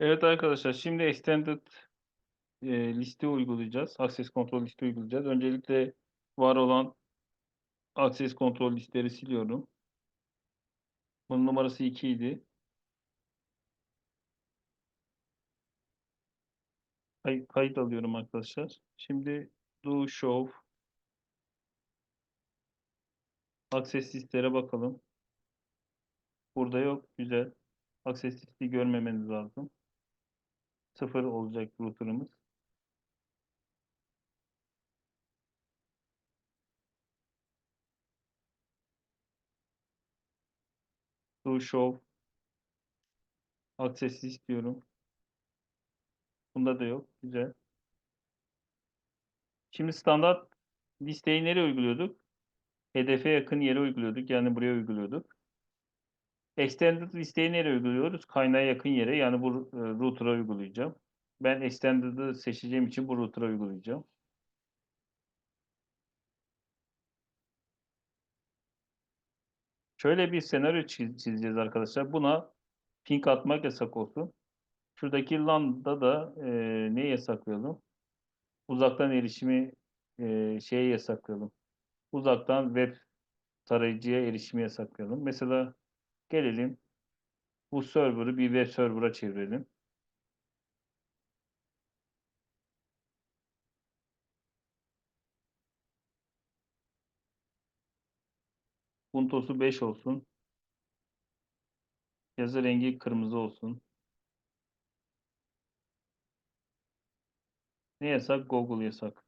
Evet arkadaşlar şimdi extended e, liste uygulayacağız. Access kontrol liste uygulayacağız. Öncelikle var olan access kontrol listeleri siliyorum. Bunun numarası 2 idi. Kay- kayıt alıyorum arkadaşlar. Şimdi do show access listelere bakalım. Burada yok. Güzel. Access listeyi görmemeniz lazım. Sıfır olacak router'ımız. Do show access istiyorum. Bunda da yok. Güzel. Şimdi standart listeyi nereye uyguluyorduk? Hedefe yakın yere uyguluyorduk. Yani buraya uyguluyorduk. Extended listeyi nereye uyguluyoruz? Kaynağa yakın yere. Yani bu e, router'a uygulayacağım. Ben extended'ı seçeceğim için bu router'a uygulayacağım. Şöyle bir senaryo çiz- çizeceğiz arkadaşlar. Buna ping atmak yasak olsun. Şuradaki LAN'da da e, ne yasaklayalım? Uzaktan erişimi e, şeye yasaklayalım. Uzaktan web tarayıcıya erişimi yasaklayalım. Mesela gelelim bu server'ı bir web server'a çevirelim. Puntosu 5 olsun. Yazı rengi kırmızı olsun. Ne yasak? Google yasak.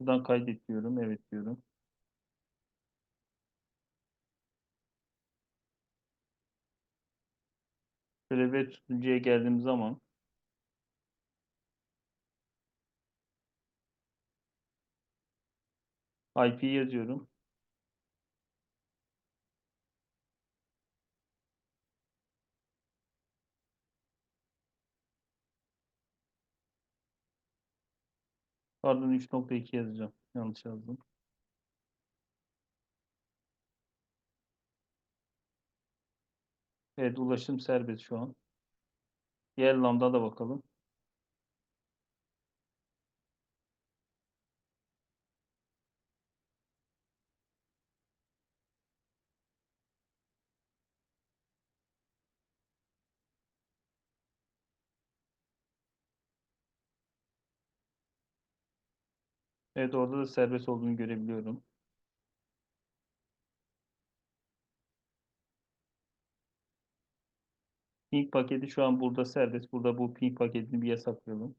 Buradan kaydet diyorum. Evet diyorum. Şöyle web sunucuya geldiğim zaman IP yazıyorum. Pardon 3.2 yazacağım. Yanlış yazdım. Evet ulaşım serbest şu an. Diğer da bakalım. Evet orada da serbest olduğunu görebiliyorum. Ping paketi şu an burada serbest. Burada bu ping paketini bir yasaklayalım.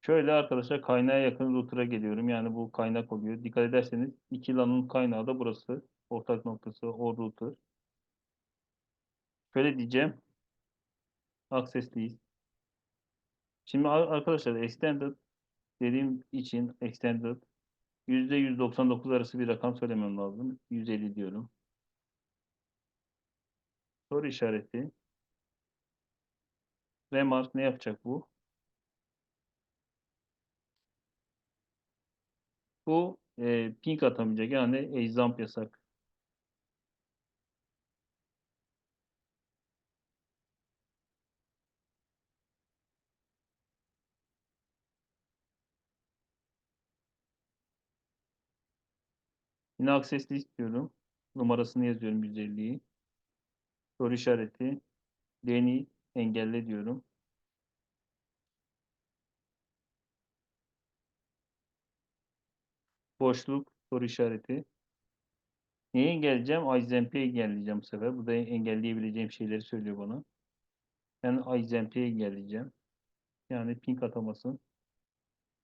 Şöyle arkadaşlar kaynağa yakın router'a geliyorum. Yani bu kaynak oluyor. Dikkat ederseniz iki LAN'ın kaynağı da burası. Ortak noktası o router. Şöyle diyeceğim. Access list. Şimdi ar- arkadaşlar extended dediğim için extended %199 arası bir rakam söylemem lazım. 150 diyorum. Soru işareti. Remark ne yapacak bu? Bu e, ping atamayacak. Yani examp yasak. Yine access list diyorum. Numarasını yazıyorum 150'yi. Soru işareti. Deni engelle diyorum. Boşluk soru işareti. Neyi engelleyeceğim? Izamp'i engelleyeceğim bu sefer. Bu da engelleyebileceğim şeyleri söylüyor bana. Ben Izamp'i engelleyeceğim. Yani ping atamasın.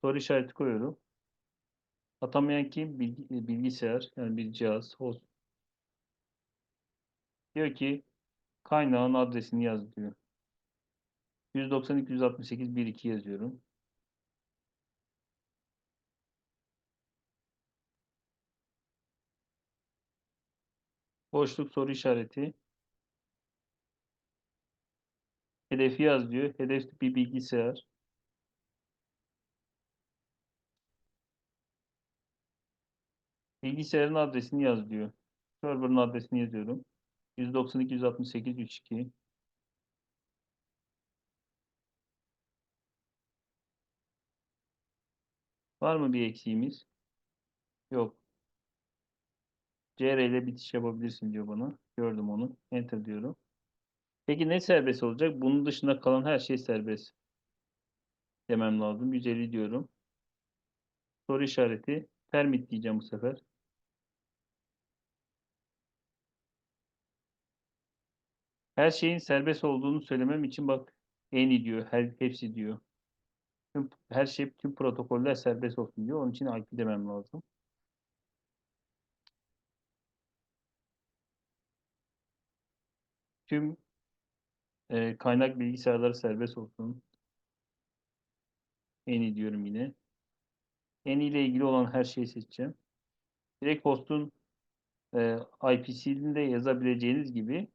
Soru işareti koyuyorum. Atamayan kim? Bilgi- bilgisayar. Yani bir cihaz. Host. Diyor ki kaynağın adresini yaz diyor. 192 168 12 yazıyorum. Boşluk soru işareti. Hedefi yaz diyor. Hedef bir bilgisayar. Bilgisayarın adresini yaz diyor. Server'ın adresini yazıyorum. 192.168.3.2 Var mı bir eksiğimiz? Yok. CR ile bitiş yapabilirsin diyor bana. Gördüm onu. Enter diyorum. Peki ne serbest olacak? Bunun dışında kalan her şey serbest. Demem lazım. 150 diyorum. Soru işareti. Permit diyeceğim bu sefer. Her şeyin serbest olduğunu söylemem için bak any diyor. Her, hepsi diyor. Tüm, her şey, tüm protokoller serbest olsun diyor. Onun için IP demem lazım. Tüm e, kaynak bilgisayarları serbest olsun. Any diyorum yine. Any ile ilgili olan her şeyi seçeceğim. Direkt host'un e, IP'sini de yazabileceğiniz gibi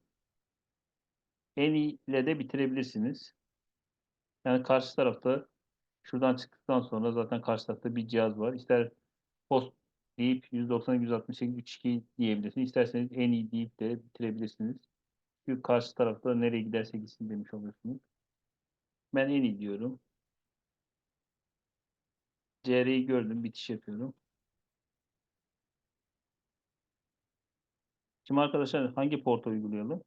Any ile de bitirebilirsiniz. Yani karşı tarafta şuradan çıktıktan sonra zaten karşı tarafta bir cihaz var. İster host deyip 190 168 32 diyebilirsiniz. İsterseniz en iyi deyip de bitirebilirsiniz. Çünkü karşı tarafta nereye giderse gitsin demiş oluyorsunuz. Ben en iyi diyorum. CR'yi gördüm. Bitiş yapıyorum. Şimdi arkadaşlar hangi porta uygulayalım?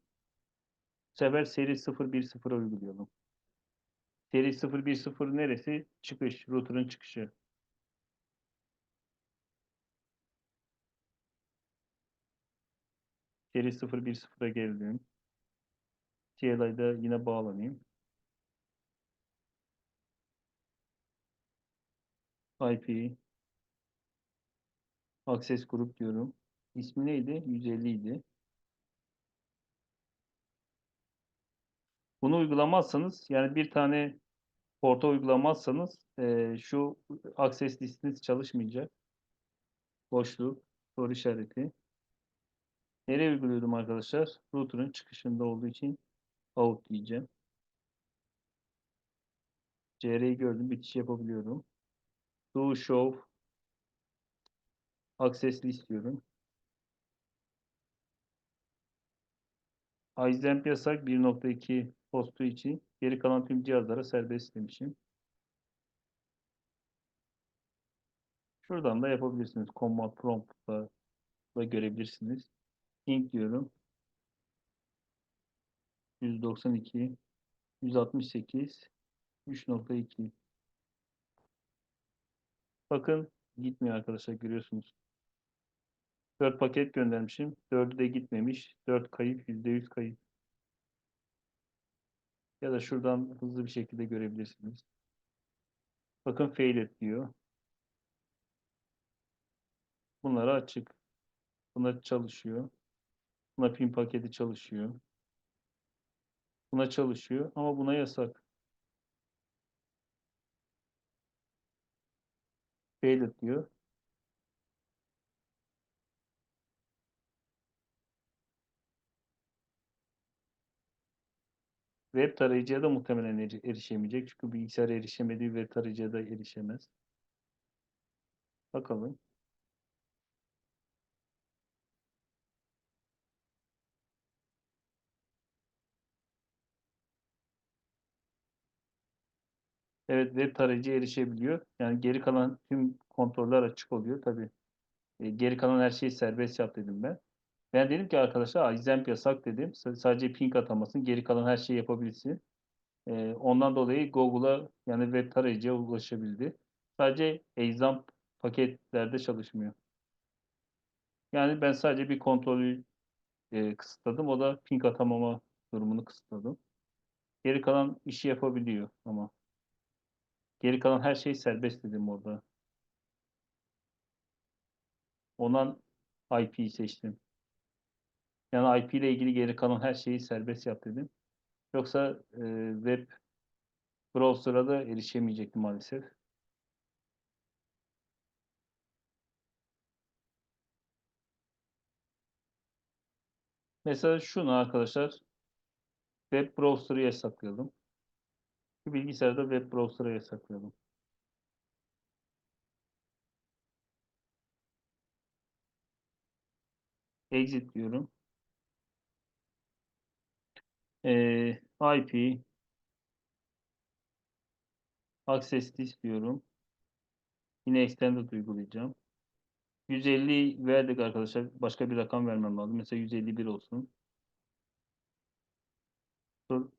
Sefer seri 010'a uygulayalım. Seri 010 neresi? Çıkış. Router'ın çıkışı. Seri 010'a geldim. CLI'da yine bağlanayım. IP Access Group diyorum. İsmi neydi? 150 idi. Bunu uygulamazsanız yani bir tane porta uygulamazsanız e, şu access listiniz çalışmayacak. Boşluk, soru işareti. Nereye uyguluyordum arkadaşlar? Router'ın çıkışında olduğu için out diyeceğim. CR'yi gördüm. Bitiş yapabiliyorum. Do show access list diyorum. IZEMP yasak 1.2 postu için. Geri kalan tüm cihazlara serbest demişim. Şuradan da yapabilirsiniz. Command prompt'la da görebilirsiniz. Ping diyorum. 192 168 3.2 Bakın gitmiyor arkadaşlar görüyorsunuz. 4 paket göndermişim. 4'ü de gitmemiş. 4 kayıp, %100 kayıp. Ya da şuradan hızlı bir şekilde görebilirsiniz. Bakın fail et diyor. Bunları açık. Bunlar çalışıyor. Buna pin paketi çalışıyor. Buna çalışıyor ama buna yasak. Fail et diyor. Web tarayıcıya da muhtemelen eri- erişemeyecek. Çünkü bilgisayar erişemediği web tarayıcıya da erişemez. Bakalım. Evet web tarayıcıya erişebiliyor. Yani geri kalan tüm kontroller açık oluyor. Tabii e, geri kalan her şeyi serbest yap dedim ben. Ben dedim ki arkadaşlar exempt yasak dedim. Sadece ping atamasın. Geri kalan her şeyi yapabilsin. E, ondan dolayı Google'a yani web tarayıcıya ulaşabildi. Sadece examp paketlerde çalışmıyor. Yani ben sadece bir kontrolü e, kısıtladım. O da ping atamama durumunu kısıtladım. Geri kalan işi yapabiliyor ama. Geri kalan her şey serbest dedim orada. Ondan IP'yi seçtim. Yani IP ile ilgili geri kalan her şeyi serbest yap dedim. Yoksa e, web browser'a da erişemeyecektim maalesef. Mesela şunu arkadaşlar web browser'ı yasaklayalım. Şu bilgisayarda web browser'ı yasaklayalım. Exit diyorum. Ee, IP Access istiyorum. Yine Extended uygulayacağım. 150 verdik arkadaşlar. Başka bir rakam vermem lazım. Mesela 151 olsun. Dur.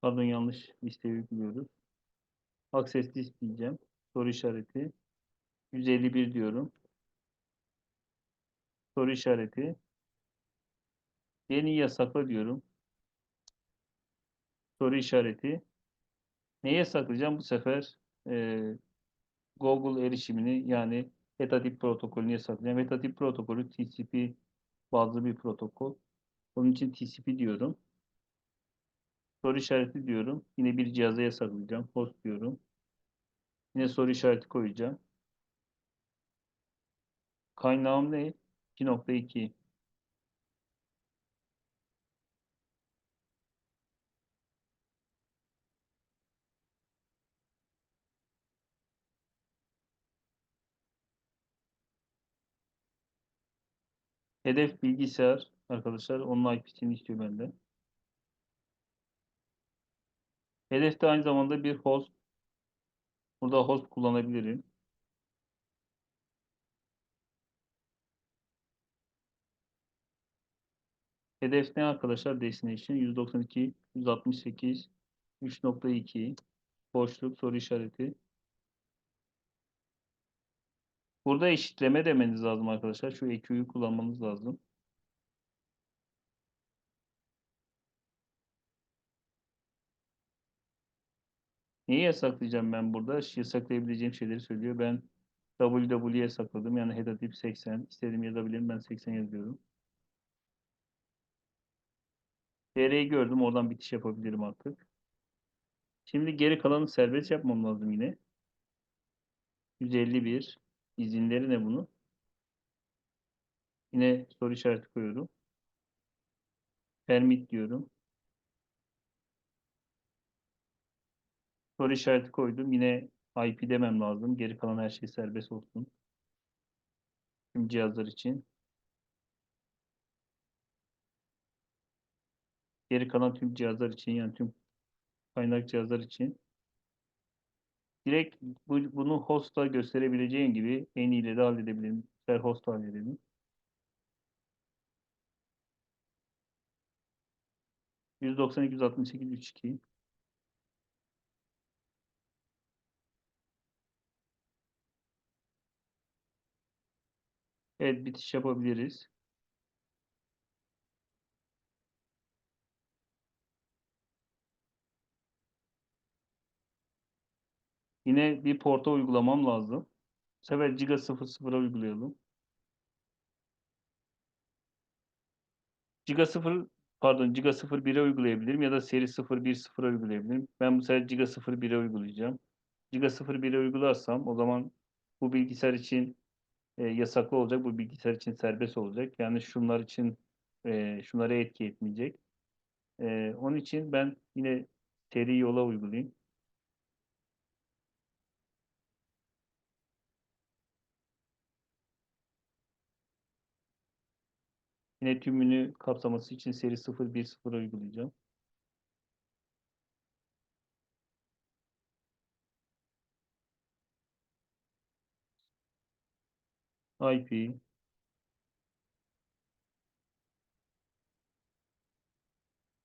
Pardon yanlış listeyi yüklüyoruz. Access list diyeceğim. Soru işareti. 151 diyorum. Soru işareti. Yeni yasakla diyorum. Soru işareti. Neyi yasaklayacağım? Bu sefer e, Google erişimini yani HTTP protokolünü yasaklayacağım. HTTP protokolü TCP bazlı bir protokol. Onun için TCP diyorum. Soru işareti diyorum. Yine bir cihaza yasaklayacağım. Host diyorum. Yine soru işareti koyacağım. Kaynağım ne? 2.2. Hedef bilgisayar arkadaşlar. Onun IP'sini istiyor benden. Hedef de aynı zamanda bir host. Burada host kullanabilirim. Hedef ne arkadaşlar? Destination 192, 168, 3.2 boşluk soru işareti. Burada eşitleme demeniz lazım arkadaşlar. Şu EQ'yu kullanmanız lazım. Neyi yasaklayacağım ben burada? Yasaklayabileceğim şeyleri söylüyor. Ben www yasakladım. Yani header tip 80. İstediğim yazabilirim. Ben 80 yazıyorum. TR'yi gördüm. Oradan bitiş yapabilirim artık. Şimdi geri kalanı serbest yapmam lazım yine. 151. İzinleri ne bunu? Yine soru işareti koyuyorum. Permit diyorum. Soru işareti koydum. Yine IP demem lazım. Geri kalan her şey serbest olsun. Tüm cihazlar için. Geri kalan tüm cihazlar için yani tüm kaynak cihazlar için. Direkt bu, bunu host'a gösterebileceğin gibi en iyiyle de halledebilirim. Her host halledelim. %92, 168, 32. Evet bitiş yapabiliriz. Yine bir porta uygulamam lazım. Bu sefer Giga 00'a uygulayalım. Giga 0 pardon Giga 01'e uygulayabilirim ya da seri 010'a uygulayabilirim. Ben bu sefer Giga 01'e uygulayacağım. Giga 01'e uygularsam o zaman bu bilgisayar için e, yasaklı olacak. Bu bilgisayar için serbest olacak. Yani şunlar için e, şunlara etki etmeyecek. E, onun için ben yine seri yola uygulayayım. Yine tümünü kapsaması için seri 010'a uygulayacağım. IP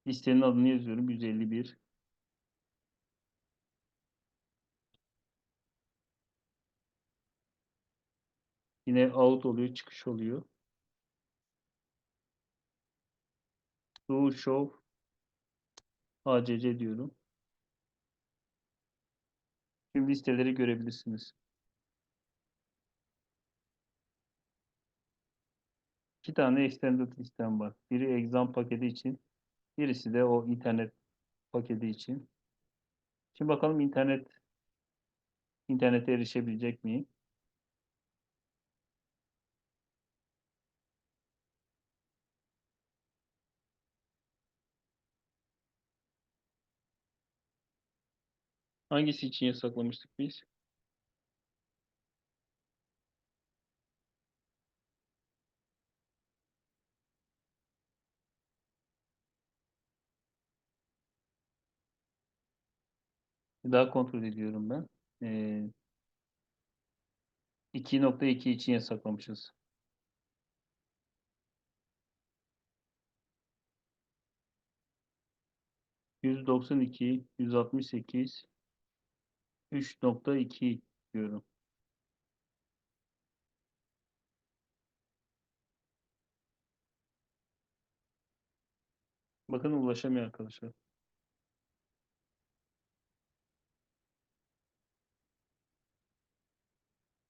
listenin adını yazıyorum 151 Yine out oluyor, çıkış oluyor. Do show ACC diyorum. Tüm listeleri görebilirsiniz. İki tane extended listem var. Biri exam paketi için, birisi de o internet paketi için. Şimdi bakalım internet internete erişebilecek miyim? Hangisi için yasaklamıştık biz? Daha kontrol ediyorum ben. Ee, 2.2 için yasaklamışız. Yüz doksan iki, yüz altmış sekiz, üç nokta iki diyorum. Bakın ulaşamıyor arkadaşlar.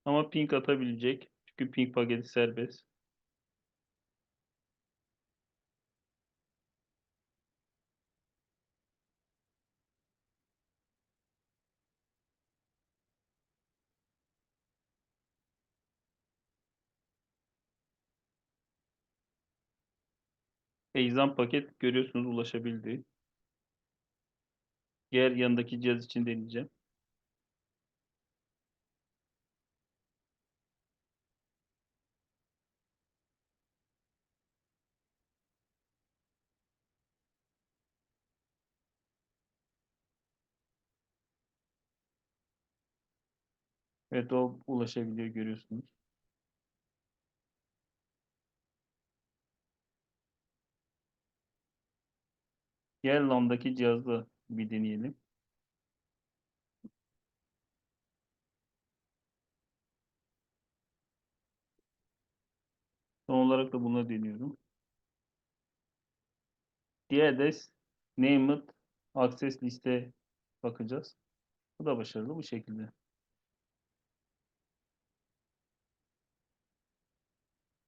Ama ping atabilecek. Çünkü ping paketi serbest. Exam paket görüyorsunuz ulaşabildi. Diğer yanındaki cihaz için deneyeceğim. Evet o ulaşabiliyor görüyorsunuz. Diğer LAN'daki cihazda bir deneyelim. Son olarak da bunu deniyorum. Diğer de named access liste bakacağız. Bu da başarılı bu şekilde.